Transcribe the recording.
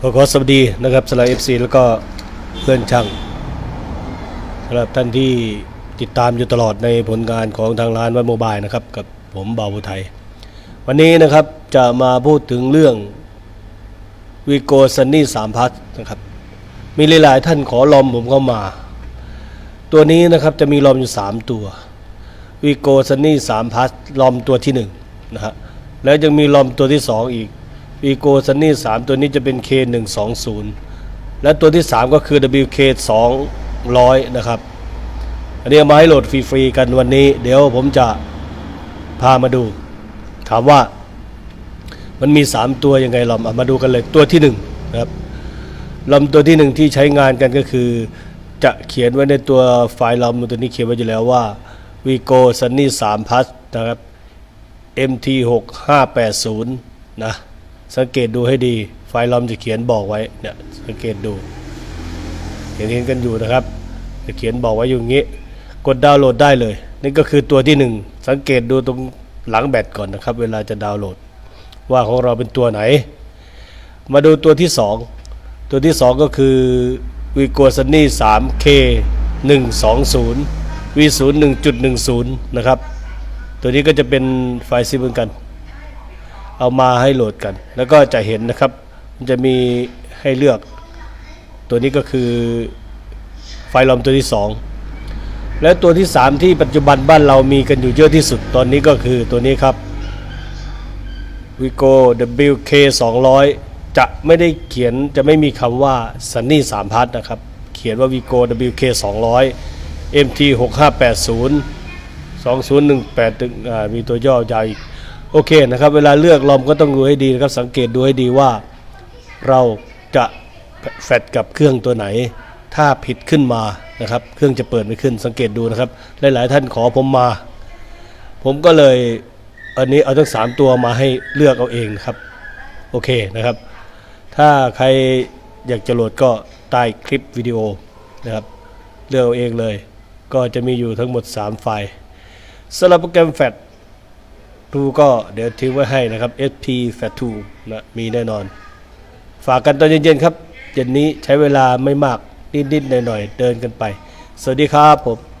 ขอขอสวัสดีนะครับสำหรับเอฟซีแล้วก็เพื่อนช่างสำหรับท่านที่ติดตามอยู่ตลอดในผลงานของทางร้านวัดโมบายนะครับ กับผมบ่าวอุทัยวันนี้นะครับจะมาพูดถึงเรื่องวีโกซันนี่สามพัทนะครับ มีหลายๆท่านขอลอมผมเข้ามา ตัวนี้นะครับจะมีลอมอยู่ 3 ตัววีโกซันนี่สามพัทลอมตัวที่1นะฮะแล้วยังมีลอมตัวที่ 2 อีก วีโกซันนี่สามตัวนี้จะเป็น K120 และตัวที่ 3 ก็คือ WK 200 นะครับ อันนี้มาให้โหลดฟรีๆกันวันนี้ เดี๋ยวผมจะพามาดู ถามว่ามันมี 3 ตัวยังไงลอมมาดูกันเลยตัวที่1นะครับลำตัวที่หนึ่งที่ใช้งานกันก็คือ จะเขียนไว้ในตัวไฟล์ลำตัวนี้เขียนไว้อยู่แล้วว่า Vigo Sunny 3 Plus นะครับ MT 6 5 8 0 นะ สังเกตดูให้ดี ไฟล์ลำจะเขียนบอกไว้เนี่ยสังเกตดูเห็นเห็นกันอยู่นะครับ จะเขียนบอกไว้อยู่งี้ กดดาวน์โหลดได้เลย นี่ก็คือตัวที่หนึ่งสังเกตดูตรงหลังแบตก่อนนะครับ เวลาจะดาวน์โหลด ว่าของเราเป็นตัวไหน มาดูตัวที่สองตัวที่ 2 ก็คือ v i g o s u n n y 3K 120 V 0 1.10 นะครับ ตัวนี้ก็จะเป็นไฟล์ซิปเหมือนกัน เอามาให้โหลดกัน แล้วก็จะเห็นนะครับ มันจะมีให้เลือกตัวนี้ก็คือไฟล์ลอมตัวที่ 2 และตัวที่ 3 ที่ปัจจุบันบ้านเรามีกันอยู่เยอะที่สุดตอนนี้ก็คือตัวนี้ครับ Vigo WK 200 จะไม่ได้เขียนจะไม่มีคำว่า Sunny 3พัทนะครับ เขียนว่า Vigo WK 200 MT 6580 2018ถึงมีตัวย่อยาวอีก โอเคนะครับ เวลาเลือกลอมก็ต้องดูให้ดีนะครับ สังเกตดูให้ดีว่า เราจะแฟดกับเครื่องตัวไหน ถ้าผิดขึ้นมานะครับ เครื่องจะเปิดไม่ขึ้น สังเกตดูนะครับ หลาย ๆ ท่านขอผมมา ผมก็เลยอันนี้เอาทั้งสามตัวมาให้เลือกเอาเองนะครับ โอเคนะครับ ถ้าใครอยากจะโหลดก็ใต้คลิปวิดีโอนะครับ เลือกเอาเองเลย ก็จะมีอยู่ทั้งหมด 3 ไฟล์สำหรับโปรแกรม FAT 2ก็เดี๋ยวทิ้งไว้ให้นะครับ SP FAT 2นะมีแน่นอน ฝากกันตอนเย็นๆครับ เย็นนี้ใช้เวลาไม่มากนิดๆหน่อยๆเดินกันไป สวัสดีครับผม